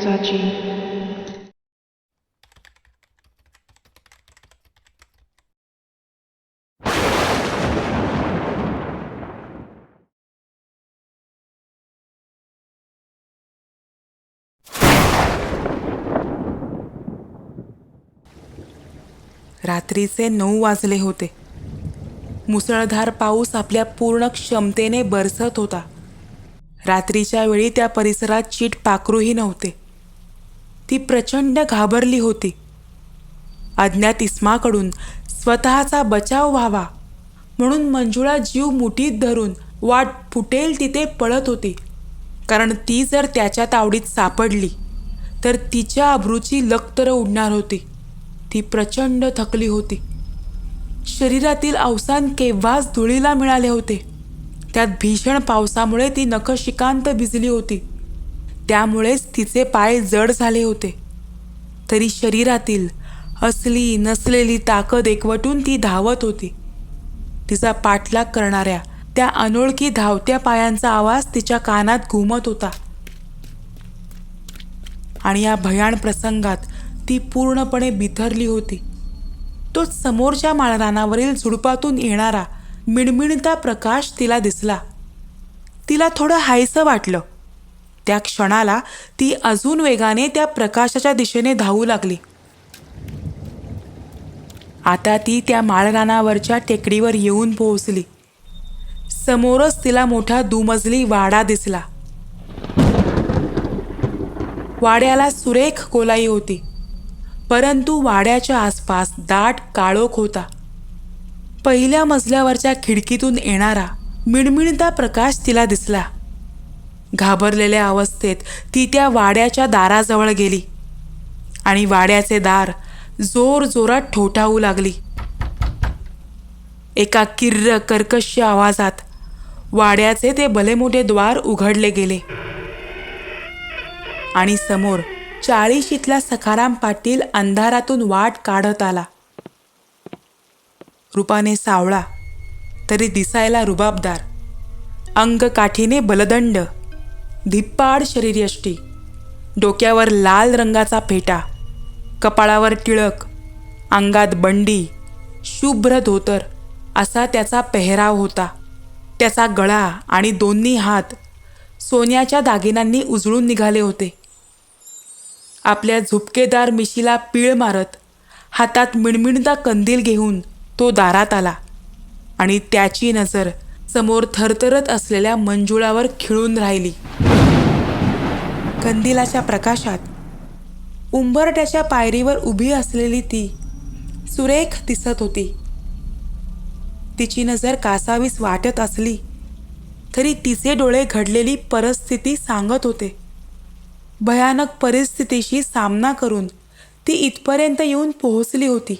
दिवसाची रात्रीचे नऊ वाजले होते. मुसळधार पाऊस आपल्या पूर्ण क्षमतेने बरसत होता. रात्रीच्या वेळी त्या परिसरात चीट पाखरूही नव्हते. ती प्रचंड घाबरली होती. अज्ञात इस्माकडून स्वतःचा बचाव व्हावा म्हणून मंजुळा जीव मुठीत धरून वाट फुटेल तिथे पळत होती. कारण ती जर त्याच्या तावडीत सापडली तर तिच्या अब्रूची लक्तर उडणार होती. ती प्रचंड थकली होती. शरीरातील अवसान केव्हाच धुळीला मिळाले होते. त्यात भीषण पावसामुळे ती नखशिकांत भिजली होती. त्यामुळेच तिचे पाय जड झाले होते. तरी शरीरातील असली नसलेली ताकद एकवटून ती धावत होती. तिचा पाठलाग करणाऱ्या त्या अनोळखी धावत्या पायांचा आवाज तिच्या कानात घुमत होता. आणि या भयाण प्रसंगात ती पूर्णपणे बिथरली होती. तो समोरच्या माळरानावरील झुडपातून येणारा मिणमिणता प्रकाश तिला दिसला. तिला थोडं हायसं वाटलं. त्या क्षणाला ती अजून वेगाने त्या प्रकाशाच्या दिशेने धावू लागली. आता ती त्या माळरानावरच्या टेकडीवर येऊन पोहोचली. समोरच तिला मोठा दुमजली वाडा दिसला. वाड्याला सुरेख कोलाई होती परंतु वाड्याच्या आसपास दाट काळोख होता. पहिल्या मजल्यावरच्या खिडकीतून येणारा मिणमिणता प्रकाश तिला दिसला. घाबरलेल्या अवस्थेत ती त्या वाड्याच्या दाराजवळ गेली. आणि वाड्याचे दार जोर जोरात ठोठावू लागली. एका किर्र कर्कश आवाजात वाड्याचे ते भलेमोठे द्वार उघडले गेले. आणि समोर चाळीशीतला सखाराम पाटील अंधारातून वाट काढत आला. रूपाने सावळा तरी दिसायला रुबाबदार अंगकाठीने बलदंड धिप्पाड शरीरयष्टी डोक्यावर लाल रंगाचा फेटा कपाळावर टिळक अंगात बंडी शुभ्र धोतर असा त्याचा पेहराव होता. त्याचा गळा आणि दोन्ही हात सोन्याच्या दागिन्यांनी उजळून निघाले होते. आपल्या झुपकेदार मिशीला पीळ मारत हातात मिणमिणता कंदील घेऊन तो दारात आला आणि त्याची नजर समोर थरथरत असलेल्या मंजुळावर खिळून राहिली. कंदिलाच्या प्रकाशात. उंबरट्याच्या पायरीवर उभी असलेली ती सुरेख दिसत होती. तिची नजर कासावीस वाटत असली तरी तिचे डोळे घडलेली परिस्थिती सांगत होते. भयानक परिस्थितीशी सामना करून ती इथपर्यंत येऊन पोहोचली होती.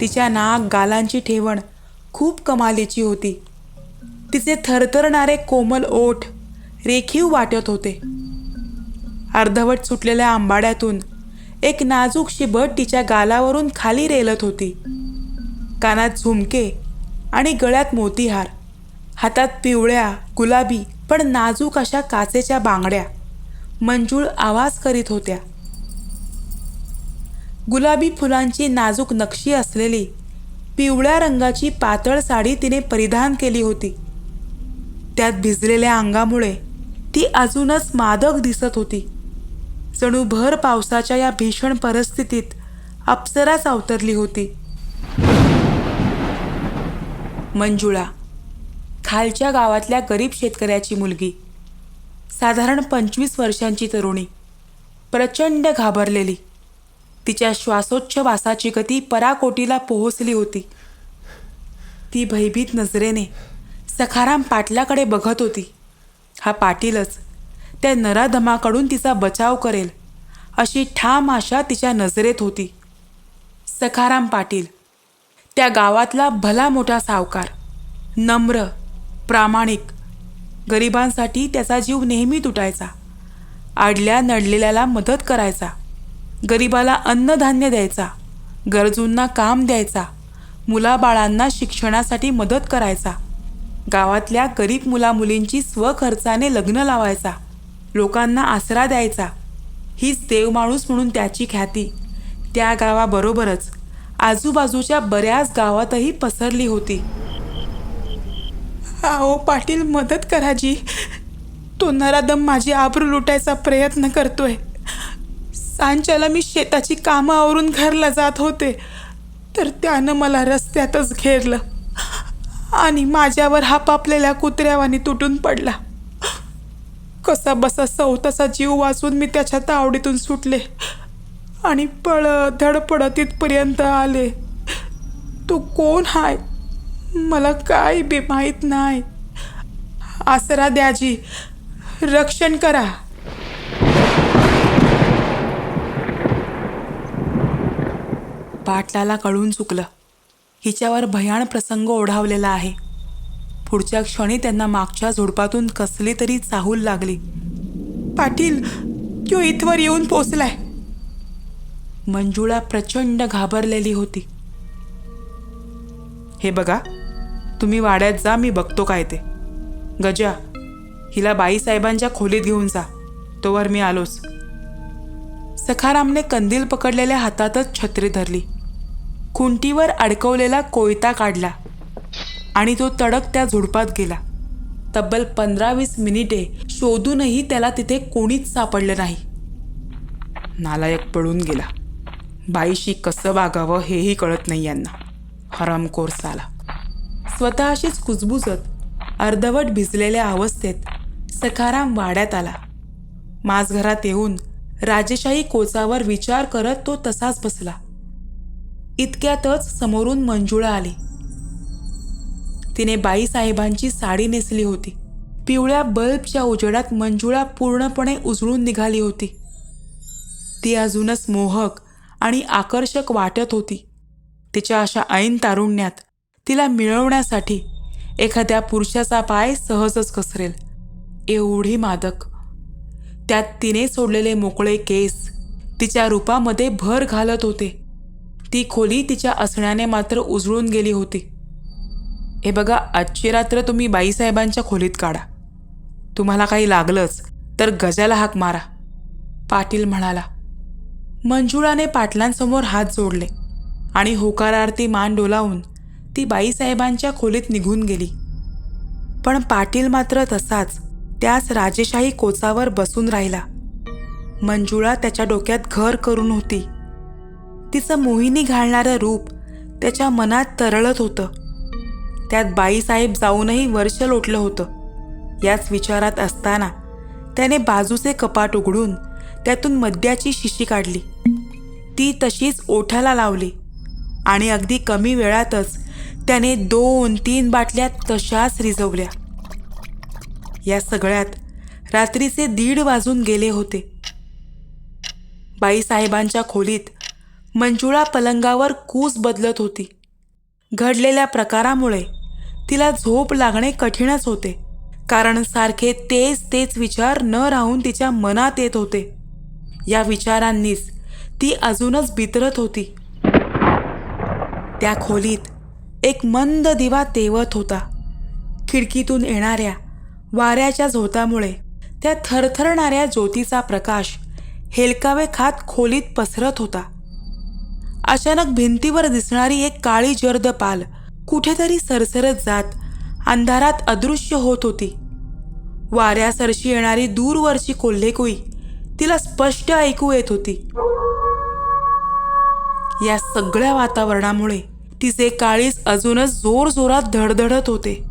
तिच्या नाक गालांची ठेवण खूप कमालीची होती. तिचे थरथरणारे कोमल ओठ रेखीव वाटत होते. अर्धवट सुटलेल्या आंबाड्यातून एक नाजूक शिबट तिच्या गालावरून खाली रेलत होती. कानात झुमके आणि गळ्यात मोतीहार हातात पिवळ्या गुलाबी पण नाजूक अशा काचेच्या बांगड्या मंजूळ आवाज करीत होत्या. गुलाबी फुलांची नाजूक नक्षी असलेली पिवळ्या रंगाची पातळ साडी तिने परिधान केली होती. त्यात भिजलेल्या अंगामुळे ती अजूनच मादक दिसत होती. जणू भर पावसाच्या या भीषण परिस्थितीत अप्सराच अवतरली होती. मंजुळा खालच्या गावातल्या गरीब शेतकऱ्याची मुलगी साधारण पंचवीस वर्षांची तरुणी प्रचंड घाबरलेली. तिच्या श्वासोच्छवासाची गती पराकोटीला पोहोचली होती. ती भयभीत नजरेने सखाराम पाटलाकडे बघत होती. हा पाटीलच. त्या नराधमाकडून तिचा बचाव करेल अशी ठाम आशा तिच्या नजरेत होती. सखाराम पाटील त्या गावातला भला मोठा सावकार नम्र प्रामाणिक गरिबांसाठी त्याचा जीव नेहमी तुटायचा आडल्या नडलेल्याला मदत करायचा गरिबाला अन्नधान्य द्यायचा गरजूंना काम द्यायचा मुलाबाळांना शिक्षणासाठी मदत करायचा. गावातल्या गरीब मुलामुलींची स्वखर्चाने लग्न लावायचा लोकांना आसरा द्यायचा. हीच देवमाणूस म्हणून त्याची ख्याती. त्या गावाबरोबरच आजूबाजूच्या बऱ्याच गावातही पसरली होती. आओ पाटील मदत करा जी. तो नरादम माझी आबरू लुटायचा प्रयत्न करतोय. सांच्याला मी शेताची कामं आवरून घरला जात होते तर त्यानं मला रस्त्यातच घेरलं. आणि माझ्यावर हापापलेल्या कुत्र्यावानी तुटून पडला. कसा बसा सवताचा जीव वाचून मी त्याच्या तावडीतून सुटले आणि पळत धडपडत इथपर्यंत आले. तू कोण हाय? मला काय बी माहीत नाही. आसरा द्याजी रक्षण करा. पाटलाला कळून चुकलं. हिच्यावर भयाण प्रसंग ओढावलेला आहे. पुढच्या क्षणी त्यांना मागच्या झुडपातून कसली तरी चाहूल लागली. पाटील तो इथवर येऊन पोचलाय. मंजुळा प्रचंड घाबरलेली होती. हे बघा तुम्ही वाड्यात जा मी बघतो काय ते. गजा हिला बाईसाहेबांच्या खोलीत घेऊन जा. तोवर मी आलोच. सखारामने कंदील पकडलेल्या हातातच छत्री धरली. खुंटीवर अडकवलेला कोयता काढला आणि तो तडक त्या झुडपात गेला. तब्बल पंधरा वीस मिनिटे शोधूनही त्याला तिथे कोणीच सापडलं नाही. नालायक पळून गेला. बाईशी कसं वागावं हेही कळत नाही यांना. हरामखोर साला. स्वतःशीच कुजबुजत अर्धवट भिजलेल्या अवस्थेत सखाराम वाड्यात आला. माझघरात येऊन राजेशाही कोचावर विचार करत तो तसाच बसला. इतक्यातच समोरून मंजुळा आली. तिने बाईसाहेबांची साडी नेसली होती. पिवळ्या बल्बच्या उजेडात मंजुळा पूर्णपणे उजळून निघाली होती. ती अजूनच मोहक आणि आकर्षक वाटत होती. तिच्या अशा ऐन तारुण्यात तिला मिळवण्यासाठी एखाद्या पुरुषाचा पाय सहजच कसरेल एवढी मादक. त्यात तिने सोडलेले मोकळे केस तिच्या रूपामध्ये भर घालत होते. ती खोली तिच्या असण्याने मात्र उजळून गेली होती. हे बघा आजची रात्र तुम्ही बाईसाहेबांच्या खोलीत काढा. तुम्हाला काही लागलंच तर गजाला हाक मारा. पाटील म्हणाला मंजुळाने पाटलांसमोर हात जोडले आणि होकारार्थी मान डोलावून ती बाईसाहेबांच्या खोलीत निघून गेली. पण पाटील मात्र तसाच त्याच राजेशाही कोचावर बसून राहिला. मंजुळा त्याच्या डोक्यात घर करून होती. तिचं मोहिनी घालणारं रूप त्याच्या मनात तरळत होतं. त्यात बाईसाहेब जाऊनही वर्ष लोटलं होतं. याच विचारात असताना त्याने बाजूचे कपाट उघडून त्यातून मद्याची शिशी काढली. ती तशीच ओठाला लावली आणि अगदी कमी वेळातच त्याने दोन तीन बाटल्या तशाच रिझवल्या. या सगळ्यात रात्रीचे दीड वाजून गेले होते. बाईसाहेबांच्या खोलीत मंजुळा पलंगावर कूस बदलत होती. घडलेल्या प्रकारामुळे तिला झोप लागणे कठीणच होते कारण सारखे तेच तेच विचार न राहून तिच्या मनात येत होते. या विचारांनीच ती अजूनच बितरत होती. त्या खोलीत एक मंद दिवा तेवत होता. खिडकीतून येणाऱ्या वाऱ्याच्या झोतामुळे त्या थरथरणाऱ्या ज्योतीचा प्रकाश हेलकावे खात खोलीत पसरत होता. अचानक भिंतीवर दिसणारी एक काळी जर्द पाल कुठेतरी सरसरत जात अंधारात अदृश्य होत होती. वाऱ्यासरशी येणारी दूरवरची कोल्हेकुई तिला स्पष्ट ऐकू येत होती. या सगळ्या वातावरणामुळे तिचे काळीज अजूनच जोर जोरात धडधडत होते.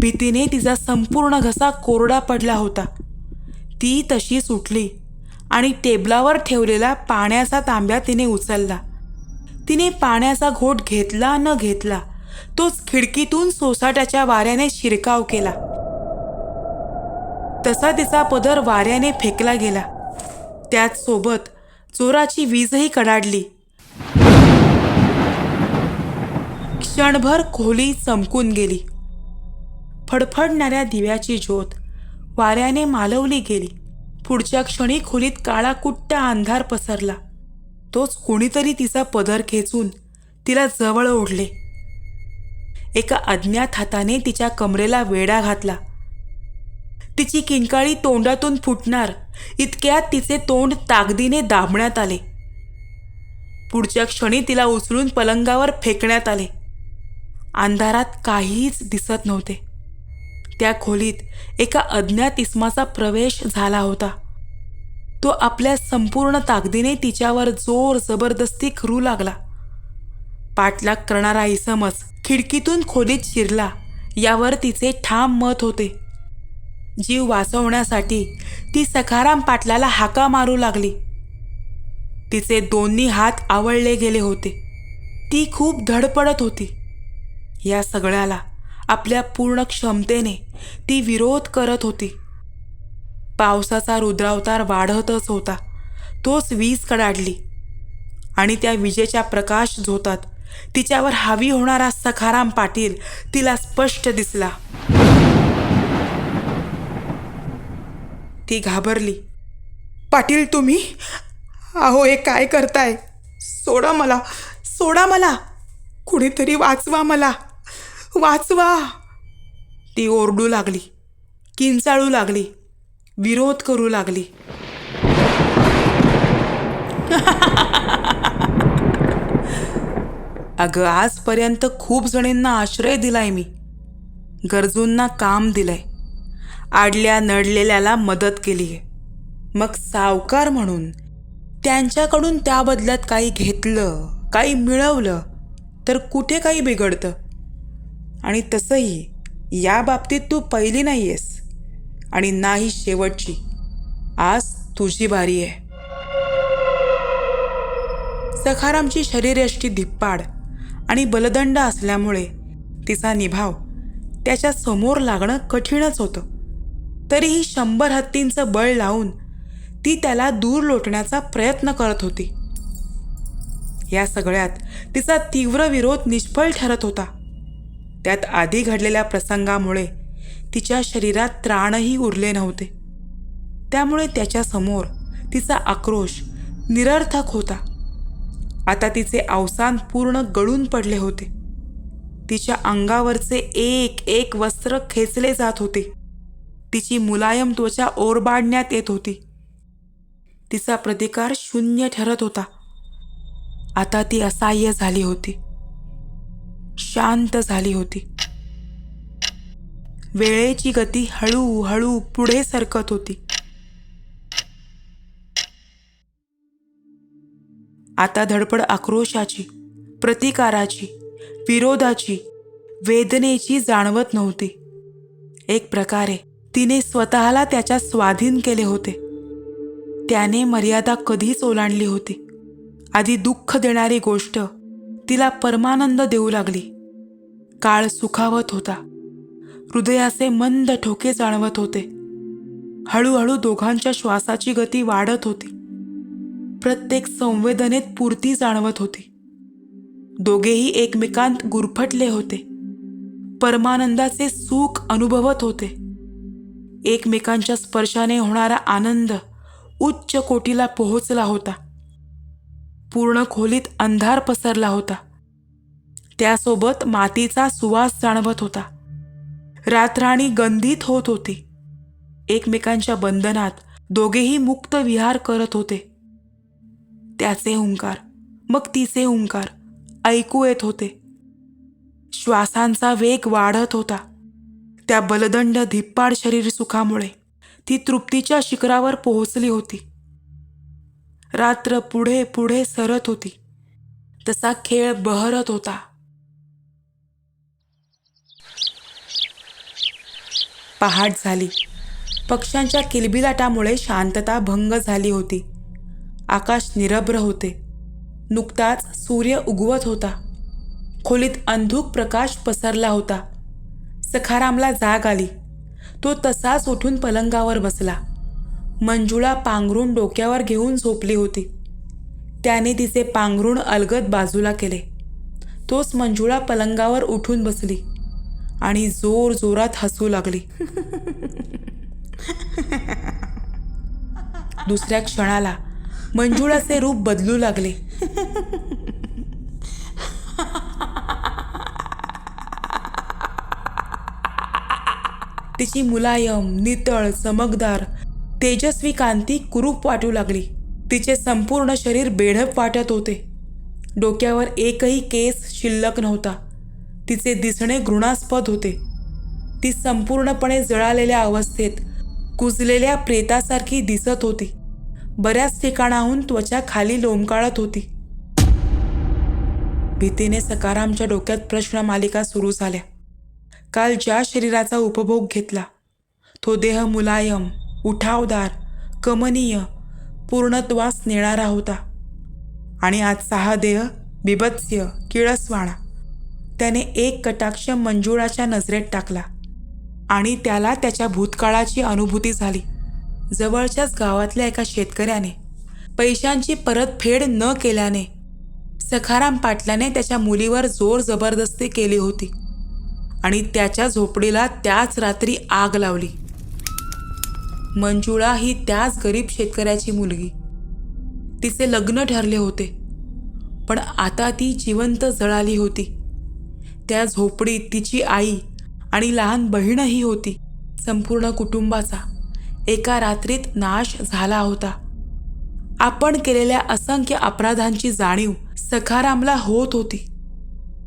भीतीने तिचा संपूर्ण घसा कोरडा पडला होता. ती तशीच उठली आणि टेबलावर ठेवलेला पाण्याचा तांब्या तिने उचलला. तिने पाण्याचा घोट घेतला न घेतला तोच खिडकीतून सोसाट्याच्या वाऱ्याने शिरकाव केला. तसा तिचा पदर वाऱ्याने फेकला गेला. त्याचसोबत जोराची वीजही कडाडली. क्षणभर खोली चमकून गेली. फडफडणाऱ्या दिव्याची ज्योत वाऱ्याने मालवली गेली. पुढच्या क्षणी खोलीत काळा कुट्ट्या अंधार पसरला. तोच कोणीतरी तिचा पदर खेचून तिला जवळ ओढले. एका अज्ञात हाताने तिच्या कमरेला वेढा घातला. तिची किंकाळी तोंडातून फुटणार इतक्यात तिचे तोंड तागदीने दाबण्यात आले. पुढच्या क्षणी तिला उचलून पलंगावर फेकण्यात आले. अंधारात काहीच दिसत नव्हते. त्या खोलीत एका अज्ञात इसमाचा प्रवेश झाला होता. तो आपल्या संपूर्ण ताकदीने तिच्यावर जोर जबरदस्ती करू लागला. पाठलाग करणारा इसमच खिडकीतून खोलीत शिरला. यावर तिचे ठाम मत होते. जीव वाचवण्यासाठी ती सखाराम पाटलाला हाका मारू लागली. तिचे दोन्ही हात आवळले गेले होते. ती खूप धडपडत होती. या सगळ्याला आपल्या पूर्ण क्षमतेने ती विरोध करत होती. पावसाचा रुद्रावतार वाढतच होता. तोच वीज कडाडली. आणि त्या विजेच्या प्रकाश झोतात तिच्यावर हावी होणारा सखाराम पाटील तिला स्पष्ट दिसला. ती घाबरली. पाटील तुम्ही? अहो हे काय करताय? सोडा मला सोडा मला. कुणीतरी वाचवा मला. वाचवा. ती ओरडू लागली. किंचाळू लागली. विरोध करू लागली. अगं आजपर्यंत खूप जणींना आश्रय दिलाय मी. गरजूंना काम दिलंय. आडल्या नडलेल्याला मदत केली आहे मग सावकार म्हणून त्यांच्याकडून त्याबदल्यात काही घेतलं काही मिळवलं तर कुठे काही बिघडतं? आणि तसंही या बाबतीत तू पहिली नाही आहेस आणि नाही शेवटची. आज तुझी बारी आहे. सखारामची शरीरयष्टी धिप्पाड आणि बलदंड असल्यामुळे तिचा निभाव त्याच्यासमोर लागणं कठीणच होतं. तरीही शंभर हत्तींचं बळ लावून ती त्याला दूर लोटण्याचा प्रयत्न करत होती. या सगळ्यात तिचा तीव्र विरोध निष्फळ ठरत होता. त्यात आधी घडलेल्या प्रसंगामुळे तिच्या शरीरात त्राणही उरले नव्हते. त्यामुळे त्याच्यासमोर तिचा आक्रोश निरर्थक होता. आता तिचे अवसान पूर्ण गळून पडले होते. तिच्या अंगावरचे एक एक वस्त्र खेचले जात होते. तिची मुलायम त्वचा ओरबाडण्यात येत होती. तिचा प्रतिकार शून्य ठरत होता. आता ती असहाय्य झाली होती. शांत झाली होती. वेळेची गती हळूहळू पुढे सरकत होती. आता धडपड आक्रोशाची प्रतिकाराची विरोधाची वेदनेची जाणवत नव्हती. एक प्रकारे तिने स्वतःला त्याच्या स्वाधीन केले होते. त्याने मर्यादा कधीच ओलांडली होती. आधी दुःख देणारी गोष्ट तिला परमानंद देऊ लागली. काळ सुखावत होता. हृदयाचे मंद ठोके जाणवत होते. हळूहळू दोघांच्या श्वासाची गती वाढत होती. प्रत्येक संवेदनेत पूर्ती जाणवत होती. दोघेही एकमेकांत गुरफटले होते. परमानंदाचे सुख अनुभवत होते. एकमेकांच्या स्पर्शाने होणारा आनंद उच्च कोटीला पोहोचला होता. पूर्ण खोलीत अंधार पसरला होता. त्यासोबत मातीचा सुवास जाणवत होता. रातराणी गंधित होत होती. एकमेकांच्या बंधनात दोघेही मुक्त विहार करत होते. त्याचे हुंकार मग तिचे हुंकार ऐकू येत होते. श्वासांचा वेग वाढत होता. त्या बलदंड धिप्पाड शरीर सुखामुळे ती तृप्तीच्या शिखरावर पोहोचली होती. रात्र पुढे पुढे सरत होती. तसा खेळ बहरत होता. पहाट झाली. पक्ष्यांच्या किलबिलाटामुळे शांतता भंग झाली होती. आकाश निरभ्र होते. नुकताच सूर्य उगवत होता. खोलीत अंधुक प्रकाश पसरला होता. सखारामला जाग आली. तो तसाच उठून पलंगावर बसला. मंजुळा पांघरून डोक्यावर घेऊन झोपली होती. त्याने तिचे पांघरून अलगद बाजूला केले. तोच मंजुळा पलंगावर उठून बसली आणि जोर जोरात हसू लागली. दुसऱ्या क्षणाला मंजुळाचे रूप बदलू लागले. तिची मुलायम नितळ चमकदार तेजस्वी कांती कुरूप वाटू लागली. तिचे संपूर्ण शरीर बेढप वाटत होते. डोक्यावर एकही केस शिल्लक नव्हता. तिचे दिसणे घृणास्पद होते. ती संपूर्णपणे जळालेल्या अवस्थेत कुजलेल्या प्रेतासारखी दिसत होती. बऱ्याच ठिकाणाहून त्वचा खाली लोंबकाळत होती. भीतीने सकारामच्या डोक्यात प्रश्न मालिका सुरू झाल्या. काल ज्या शरीराचा उपभोग घेतला तो देह मुलायम उठावदार कमनीय पूर्णत्वास नेणारा होता. आणि आजचा हा देह बिभत्स्य किळसवाणा त्याने एक कटाक्ष मंजुळाच्या नजरेत टाकला आणि त्याला त्याच्या भूतकाळाची अनुभूती झाली. जवळच्याच गावातल्या एका शेतकऱ्याने पैशांची परतफेड न केल्याने सखाराम पाटलाने त्याच्या मुलीवर जोर जबरदस्ती केली होती आणि त्याच्या झोपडीला त्याच रात्री आग लावली. मंजुळा ही त्याच गरीब शेतकऱ्याची मुलगी. तिचे लग्न ठरले होते पण आता ती जिवंत जळाली होती. त्या झोपडीत तिची आई आणि लहान बहीणही होती संपूर्ण कुटुंबाचा. एका रात्रीत नाश झाला होता. आपण केलेल्या असंख्य अपराधांची जाणीव सखारामला होत होती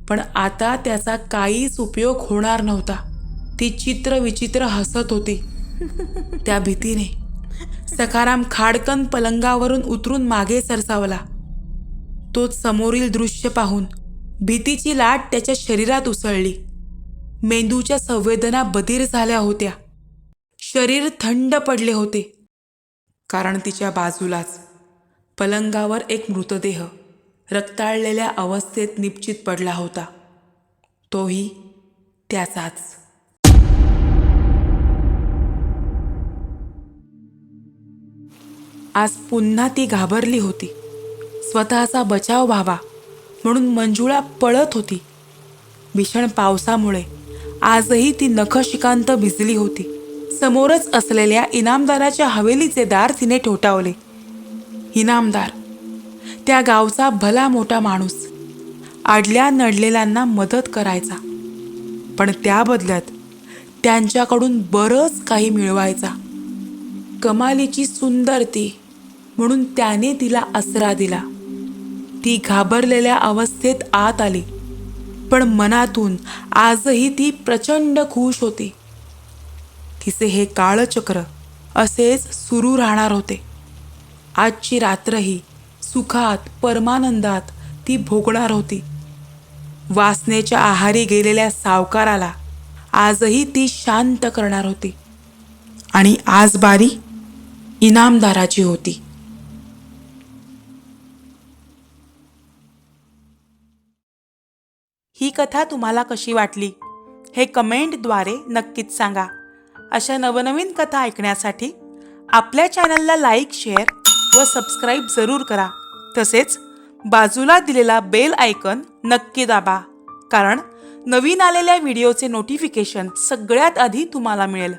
पण आता त्याचा काहीच उपयोग होणार नव्हता. ती चित्र विचित्र हसत होती. त्या भीतीने सखाराम खाडकन पलंगावरून उतरून मागे सरसावला. तोच समोरील दृश्य पाहून भीतीची लाट त्याच्या शरीरात उसळली. मेंदूच्या संवेदना बधीर झाल्या होत्या. शरीर थंड पडले होते. कारण तिच्या बाजूलाच पलंगावर एक मृतदेह रक्ताळलेल्या अवस्थेत निश्चित पडला होता. तोही त्याचाच. आज पुन्हा ती घाबरली होती. स्वतःचा बचाव व्हावा म्हणून मंजुळा पळत होती. भीषण पावसामुळे आजही ती नखशिकांत भिजली होती. समोरच असलेल्या इनामदाराच्या हवेलीचे दार तिने ठोठावले. इनामदार त्या गावचा भला मोठा माणूस आडल्या नडलेल्यांना मदत करायचा. पण त्या बदल्यात त्यांच्याकडून बरंच काही मिळवायचा. कमालीची सुंदर ती म्हणून त्याने तिला आसरा दिला. ती घाबरलेल्या अवस्थेत आत आली. पण मनातून आजही ती प्रचंड खुश होती. तिचे हे काळचक्र असेच सुरू राहणार होते. आजची रात्रही सुखात परमानंदात ती भोगणार होती. वासनेच्या आहारी गेलेल्या सावकाराला आजही ती शांत करणार होती. आणि आज बारी इनामदाराची होती. ही कथा तुम्हाला कशी वाटली? हे कमेंटद्वारे नक्कीच सांगा. अशा नवनवीन कथा ऐकण्यासाठी आपल्या चॅनलला लाईक शेअर व सबस्क्राईब जरूर करा. तसेच बाजूला दिलेला बेल आयकन नक्की दाबा. कारण नवीन आलेल्या व्हिडिओचे नोटिफिकेशन सगळ्यात आधी तुम्हाला मिळेल.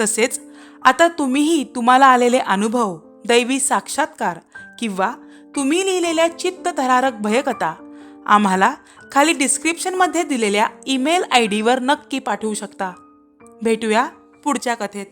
तसेच आता तुम्हीही तुम्हाला आलेले अनुभव दैवी साक्षात्कार किंवा तुम्ही लिहिलेल्या चित्तथरारक भयकथा आम्हाला खाली डिस्क्रिप्शनमध्ये दिलेल्या ईमेल आय डीवर नक्की पाठवू शकता. भेटूया पुढच्या कथेत.